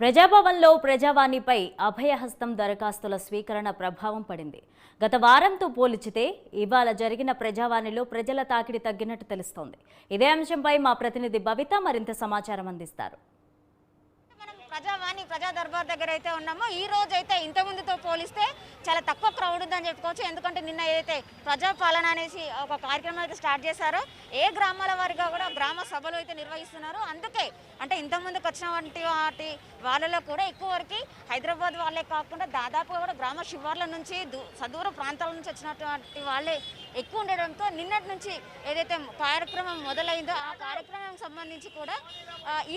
ప్రజాభవన్లో ప్రజావాణిపై అభయహస్తం దరఖాస్తుల స్వీకరణ ప్రభావం పడింది. గత వారంతో పోల్చితే ఇవాళ జరిగిన ప్రజావాణిలో ప్రజల తాకిడి తగ్గినట్టు తెలుస్తోంది. ఇదే అంశంపై మా ప్రతినిధి భవిత మరింత సమాచారం అందిస్తారు. ప్రజా దర్బార్ దగ్గర అయితే ఉన్నామో ఈ రోజు అయితే ఇంత ముందుతో పోలిస్తే చాలా తక్కువ క్రౌడ్ ఉందని చెప్పుకోవచ్చు. ఎందుకంటే నిన్న ఏదైతే ప్రజా పాలన అనేసి ఒక కార్యక్రమం అయితే స్టార్ట్ చేశారో ఏ గ్రామాల వారిగా కూడా గ్రామ సభలు అయితే నిర్వహిస్తున్నారు. అందుకే అంటే ఇంత ముందుకు వచ్చినటువంటి వాటి వాళ్ళలో కూడా ఎక్కువ వరకు హైదరాబాద్ వాళ్ళే కాకుండా దాదాపుగా కూడా గ్రామ శివార్ల నుంచి దూ సదూర ప్రాంతాల నుంచి వచ్చినటువంటి వాళ్ళే ఎక్కువ ఉండడంతో నిన్నటి నుంచి ఏదైతే కార్యక్రమం మొదలైందో ఆ కార్యక్రమం సంబంధించి కూడా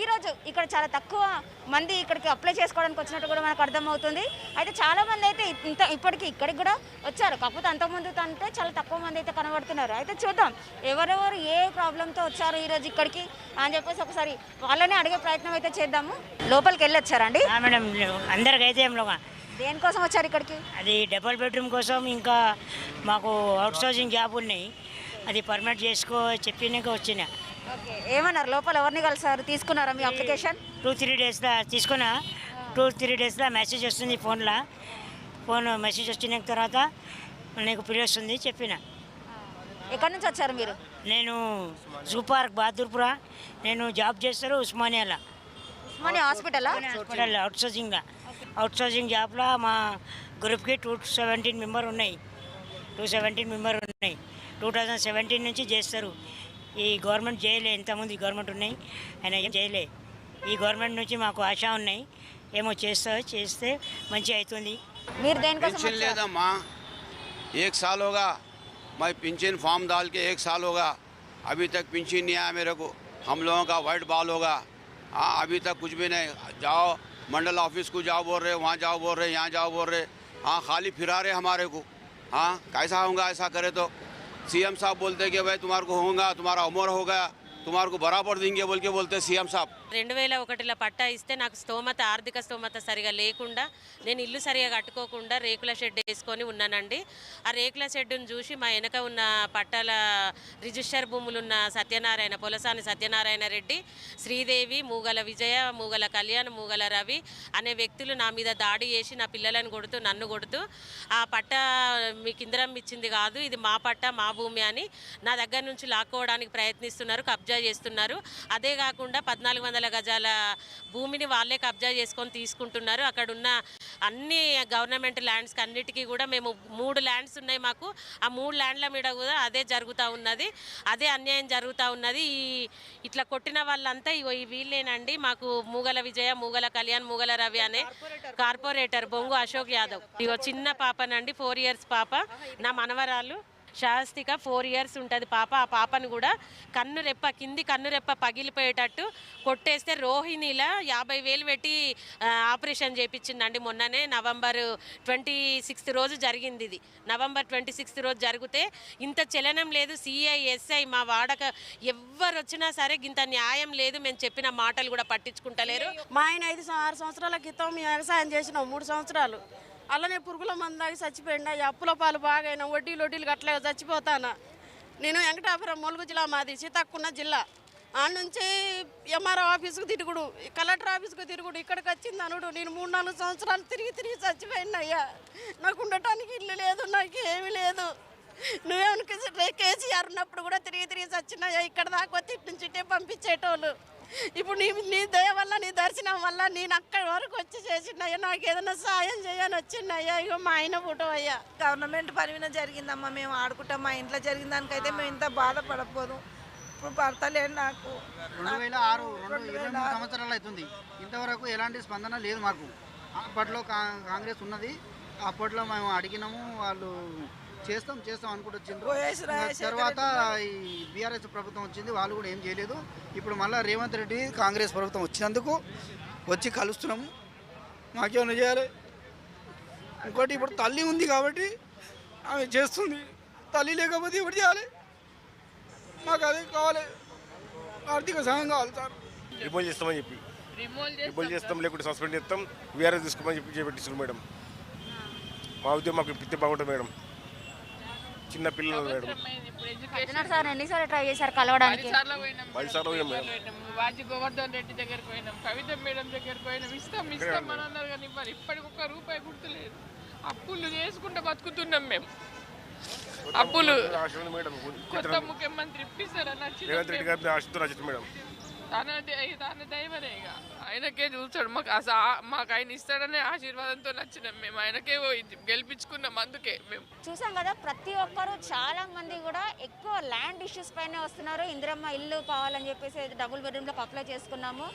ఈరోజు ఈ రోజు ఇక్కడ చాలా తక్కువ మంది ఇక్కడికి అప్లై చేసుకోవడానికి వచ్చినట్టు కూడా మనకు అర్థమవుతుంది. అయితే చాలా మంది అయితే ఇంత ఇప్పటికి ఇక్కడికి కూడా వచ్చారు. కాకపోతే అంతకుముందు అంటే చాలా తక్కువ మంది అయితే కనబడుతున్నారు. అయితే చూద్దాం ఎవరెవరు ఏ ప్రాబ్లంతో వచ్చారు ఈరోజు ఇక్కడికి అని చెప్పేసి ఒకసారి వాళ్ళనే అడిగే ప్రయత్నం అయితే చేద్దాము. లోపలికి వెళ్ళి వచ్చారండి మేడం అందరికైతే దేనికోసం వచ్చారు ఇక్కడికి? అది డబుల్ బెడ్రూమ్ కోసం ఇంకా మాకు అవుట్ సోర్సింగ్ జాబ్ ఉన్నాయి. అది పర్మిట్ చేసుకో చెప్పినాక వచ్చిన. ఓకే ఏమన్నారు? లోపల ఎవరిని కలిసారు? తీసుకున్నారా మీ అప్లికేషన్? టూ త్రీ డేస్లో తీసుకున్నా. టూ త్రీ డేస్లో మెసేజ్ వస్తుంది ఫోన్లో. ఫోన్ మెసేజ్ వచ్చిన తర్వాత నీకు పిలి వస్తుంది చెప్పిన. ఎక్కడి నుంచి వచ్చారు మీరు? నేను జూ పార్క్ బహదూర్పుర. నేను జాబ్ చేస్తారు ఉస్మానియాలో. ఉస్మాని హాస్పిటలా? హాస్పిటల్ అవుట్ సోర్సింగ్గా అవుట్ సోర్సింగ్ జాబ్లో మా గ్రూప్కి టూ సెవెంటీన్ మెంబర్ ఉన్నాయి టూ సెవెంటీన్ మెంబర్ ఉన్నాయి టూ థౌజండ్ సెవెంటీన్ నుంచి చేస్తారు ఈ గవర్నమెంట్ చేయలే ఎంతమంది గవర్నమెంట్ ఉన్నాయి ఆయన ఏం చేయలే ఈ గవర్నమెంట్ నుంచి మాకు ఆశ ఉన్నాయి ఏమో చేస్తా చేస్తే మంచి అవుతుంది మీరు దేనికోసం पेंशन వచ్చారు? लेदा माँ एक साल होगा मैं पेंशन फॉर्म डाल के एक साल होगा अभी तक पेंशन नहीं आया मेरे को हम लोगों का वाइट बॉल होगा हाँ अभी तक कुछ भी नहीं जाओ मंडल ऑफ़िस को जाओ बोल रहे, वहाँ जाओ बोल रहे, यहाँ जाओ बोल रहे। हाँ खाली फिरा रहे हमारे को। हाँ कैसा होगा, ऐसा करे तो। सीएम साहब बोलते कि भाई, तुम्हारे को होगा, तुम्हारा उम्र हो गया। తుమార్కు బరాబర్ దింగే బోల్కే బోల్తే సీఎం సాబ్. రెండు వేల ఒకటిలో పట్టా ఇస్తే నాకు స్తోమత ఆర్థిక స్తోమత సరిగా లేకుండా నేను ఇల్లు సరిగా కట్టుకోకుండా రేకుల షెడ్ వేసుకొని ఉన్నానండి. ఆ రేకుల షెడ్ను చూసి మా వెనక ఉన్న పట్టాల రిజిస్టర్ భూములున్న సత్యనారాయణ పొలసాని సత్యనారాయణ రెడ్డి శ్రీదేవి మూగల విజయ మూగల కళ్యాణ్ మూగల రవి అనే వ్యక్తులు నా మీద దాడి చేసి నా పిల్లలను కొడుతూ నన్ను కొడుతూ ఆ పట్ట మీకు ఇందిరం ఇచ్చింది కాదు ఇది మా పట్ట మా భూమి అని నా దగ్గర నుంచి లాక్కోవడానికి ప్రయత్నిస్తున్నారు. కబ్జా చేస్తున్నారు. అదే కాకుండా పద్నాలుగు వందల గజాల భూమిని వాళ్ళే కబ్జా చేసుకొని తీసుకుంటున్నారు. అక్కడ ఉన్న అన్ని గవర్నమెంట్ ల్యాండ్స్కి అన్నిటికీ కూడా మేము మూడు ల్యాండ్స్ ఉన్నాయి మాకు. ఆ మూడు ల్యాండ్ల మీద కూడా అదే జరుగుతూ ఉన్నది. అదే అన్యాయం జరుగుతూ ఉన్నది. ఈ ఇట్లా కొట్టిన వాళ్ళంతా ఇగో ఈ వీళ్ళేనండి. మాకు మూగల విజయ మూగల కళ్యాణ్ మూగల రవి అనే కార్పొరేటర్ బొంగు అశోక్ యాదవ్. ఇగో చిన్న పాపనండి ఫోర్ ఇయర్స్ పాప. నా మనవరాలు శాస్తిక ఫోర్ ఇయర్స్ ఉంటుంది పాప ఆ పాపను కూడా కన్ను రెప్ప కింది కన్ను రెప్ప పగిలిపోయేటట్టు కొట్టేస్తే రోహిణిలా యాభై వేలు పెట్టి ఆపరేషన్ చేయించిందండి మొన్ననే నవంబర్ ట్వంటీ సిక్స్త్ రోజు జరిగింది ఇది. నవంబర్ ట్వంటీ సిక్స్త్ రోజు జరిగితే ఇంత చలనం లేదు సిఐ ఎస్ఐ మా వాడక ఎవ్వరు వచ్చినా సరే ఇంత న్యాయం లేదు మేము చెప్పిన మాటలు కూడా పట్టించుకుంటలేరు. మా ఆయన ఐదు ఆరు సంవత్సరాల క్రితం వ్యవసాయం చేసినాం మూడు సంవత్సరాలు. అలానే పురుగుల మందాకి చచ్చిపోయినా ఈ అప్పుల పాలు బాగైనా వడ్డీలు వడ్డీలు గట్లే చచ్చిపోతానా? నేను వెంకటాపురం ములుగు జిల్లా మాది సీతాక్కున్న జిల్లా. ఆడ నుంచి ఎంఆర్ఓ ఆఫీస్కు తిరుగుడు ఈ కలెక్టర్ ఆఫీస్కు తిరుగుడు ఇక్కడికి వచ్చింది అనుడు. నేను మూడు నాలుగు సంవత్సరాలు తిరిగి తిరిగి చచ్చిపోయినాయ్యా. నాకు ఉండటానికి ఇల్లు లేదు నాకు ఏమీ లేదు. నువ్వేమనుకు కేసీఆర్ ఉన్నప్పుడు కూడా తిరిగి తిరిగి చచ్చినాయా ఇక్కడ దాకా వచ్చి ఇటు నుంచి ఇటే పంపించేటోళ్ళు. ఇప్పుడు నీ నీ దయ వల్ల నీ దర్శనం వల్ల నేను అక్కడి వరకు వచ్చి చేసినయ్యా నాకు ఏదైనా సాయం చేయని వచ్చిందయ్యా ఇగో మా ఆయన ఫోటో అయ్యా గవర్నమెంట్ పని మీద జరిగిందమ్మా మేము ఆడుకుంటాం మా ఇంట్లో జరిగిన దానికైతే మేము ఇంత బాధపడకపోదు. ఇప్పుడు పడతలేదు నాకు. రెండు వేల ఆరు రెండు ఇరవై మూడు సంవత్సరాలు అవుతుంది. ఇంతవరకు ఎలాంటి స్పందన లేదు మాకు. అప్పట్లో కా- కాంగ్రెస్ ఉన్నది. అప్పట్లో మేము అడిగినాము వాళ్ళు చేస్తాం చేస్తాం అనుకుంటూ తర్వాత ఈ బీఆర్ఎస్ ప్రభుత్వం వచ్చింది వాళ్ళు కూడా ఏం చేయలేదు. ఇప్పుడు మళ్ళీ రేవంత్ రెడ్డి కాంగ్రెస్ ప్రభుత్వం వచ్చినందుకు వచ్చి కలుస్తున్నాము. మాకేమైనా చేయాలి? ఇంకోటి ఇప్పుడు తల్లి ఉంది కాబట్టి ఆమె చేస్తుంది. తల్లి లేకపోతే ఇప్పుడు చేయాలి? మాకు అదే కావాలి. ఆర్థిక సహాయం కావాలి సార్. రిమూవ్ చేస్తామని చెప్పి. రిమూవ్ చేస్తాం లేకుంటే సస్పెండ్ చేస్తాం. వీఆర్ఎస్ తీసుకోమని చెప్పి చేపెట్టించారు మేడం. మా ఉద్యోగం మాకు పిత్తే బాగుంటుంది మేడం. చిన్న పిల్లలు మేడం సజ్జనార్ సార్ ఎన్నిసార్లు ట్రై చేశారు కలవడానికి? పది సార్లు పోయినాం. మేడం. వాజి గోవర్ధన్ రెడ్డి దగ్గరికి పోయినాం. కవిత మేడం దగ్గరికి పోయినాం. ఇస్తాం ఇస్తాం అని అన్నారు కానీ మరి ఇప్పటికి ఒక్క రూపాయి గుర్తులేదు. అప్పులు చేసుకుంటూ బతుకుతున్నాం మేము. అప్పులు. ఆశ ఉంది మేడం. కొత్త ముఖ్యమంత్రి ఇప్పిస్తారని రేవంత్ రెడ్డి గారిని ఆశతో నచ్చింది మేడం. తన తన దైవనే ఇక. ఆయనకే చూస్తాడు. మాకు అసలు మాకు ఆయన ఇస్తాడనే ఆశీర్వాదంతో నచ్చినాం మేము. ఆయనకే పోయి గెలిపించుకున్నాం అందుకే మేము. చూసాం కదా ప్రతి ఒక్కరు చాలా మంది కూడా ఎక్కువ ల్యాండ్ ఇష్యూస్ పైన వస్తున్నారు. ఇందిరమ్మ ఇల్లు కావాలని చెప్పేసి డబుల్ బెడ్రూమ్లోకి అప్లై చేసుకున్నాము.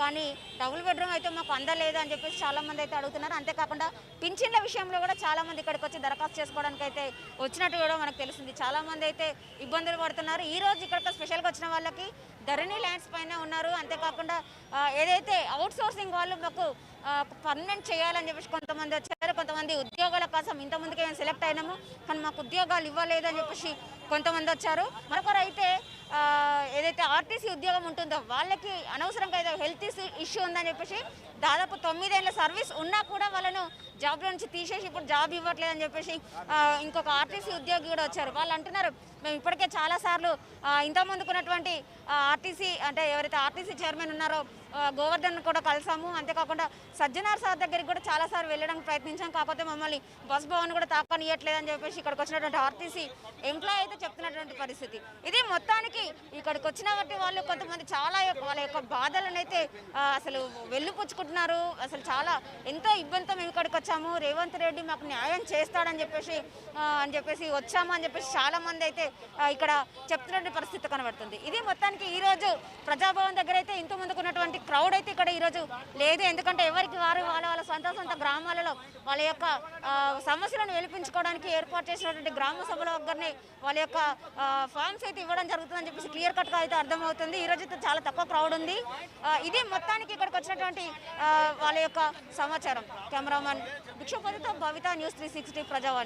కానీ డబుల్ బెడ్రూమ్ అయితే మాకు అందలేదు అని చెప్పేసి చాలామంది అయితే అడుగుతున్నారు. అంతేకాకుండా పింఛన్ల విషయంలో కూడా చాలా మంది ఇక్కడికి వచ్చి దరఖాస్తు చేసుకోవడానికి అయితే వచ్చినట్టు కూడా మనకు తెలిసింది చాలామంది అయితే ఇబ్బందులు పడుతున్నారు. ఈ రోజు ఇక్కడికి స్పెషల్గా వచ్చిన వాళ్ళకి ధరణి ల్యాండ్స్ పైన ఉన్నారు. అంతేకాకుండా ఏదైతే అవుట్ సోర్సింగ్ వాళ్ళు మాకు పర్మనెంట్ చేయాలని చెప్పేసి కొంతమంది వచ్చారు. కొంతమంది ఉద్యోగాల కోసం ఇంతమందికి మేము సెలెక్ట్ అయినాము. కానీ మాకు ఉద్యోగాలు ఇవ్వలేదు అని చెప్పేసి కొంతమంది వచ్చారు. మరొకరు అయితే ఏదైతే ఆర్టీసీ ఉద్యోగం ఉంటుందో వాళ్ళకి అనవసరంగా ఏదో హెల్త్ ఇష్యూ ఉందని చెప్పేసి దాదాపు తొమ్మిదేళ్ళ సర్వీస్ ఉన్నా కూడా వాళ్ళను జాబ్ నుంచి తీసేసి ఇప్పుడు జాబ్ ఇవ్వట్లేదని చెప్పేసి ఇంకొక ఆర్టీసీ ఉద్యోగి కూడా వచ్చారు. వాళ్ళు అంటున్నారు మేము ఇప్పటికే చాలాసార్లు ఇంతకుముందుకున్నటువంటి ఆర్టీసీ అంటే ఎవరైతే ఆర్టీసీ చైర్మన్ ఉన్నారో గోవర్ధన్ కూడా కలిసాము. అంతేకాకుండా సజ్జనార్ సార్ దగ్గరికి కూడా చాలాసార్లు వెళ్ళడానికి ప్రయత్నించాం. కాకపోతే మమ్మల్ని బస్ భవన్ కూడా తాకనియట్లేదని చెప్పేసి ఇక్కడికి వచ్చినటువంటి ఆర్టీసీ ఎంప్లాయ్ అయితే చెప్తున్నటువంటి పరిస్థితి. ఇది మొత్తానికి ఇక్కడికి వచ్చిన బట్టి వాళ్ళు కొంతమంది చాలా వాళ్ళ యొక్క బాధలను అయితే అసలు వెళ్ళిపుచ్చుకుంటున్నారు అసలు చాలా ఎంతో ఇబ్బందితో మేము ఇక్కడికి వచ్చాము. రేవంత్ రెడ్డి మాకు న్యాయం చేస్తాడని చెప్పేసి అని చెప్పేసి వచ్చాము అని చెప్పేసి చాలామంది అయితే ఇక్కడ చెప్తున్నటువంటి పరిస్థితి కనబడుతుంది. ఇది మొత్తానికి ఈ రోజు ప్రజాభవన్ దగ్గర అయితే ఇంత ముందుకున్నటువంటి క్రౌడ్ అయితే ఇక్కడ ఈరోజు లేదు. ఎందుకంటే ఎవరికి వారు వాళ్ళ వాళ్ళ సొంత సొంత గ్రామాలలో వాళ్ళ యొక్క సమస్యలను వెలిపించుకోవడానికి ఏర్పాటు చేసినటువంటి గ్రామ సభల దగ్గరనే వాళ్ళ యొక్క ఫామ్స్ అయితే ఇవ్వడం జరుగుతుందని చెప్పేసి క్లియర్ కట్గా అయితే అర్థమవుతుంది. ఈ రోజు అయితే చాలా తక్కువ క్రౌడ్ ఉంది. ఇది మొత్తానికి ఇక్కడికి వచ్చినటువంటి వాళ్ళ యొక్క సమాచారం. కెమెరామన్ વિક્ષોભ ભાવિતા ન્યૂઝ થ્રી સિક્સટી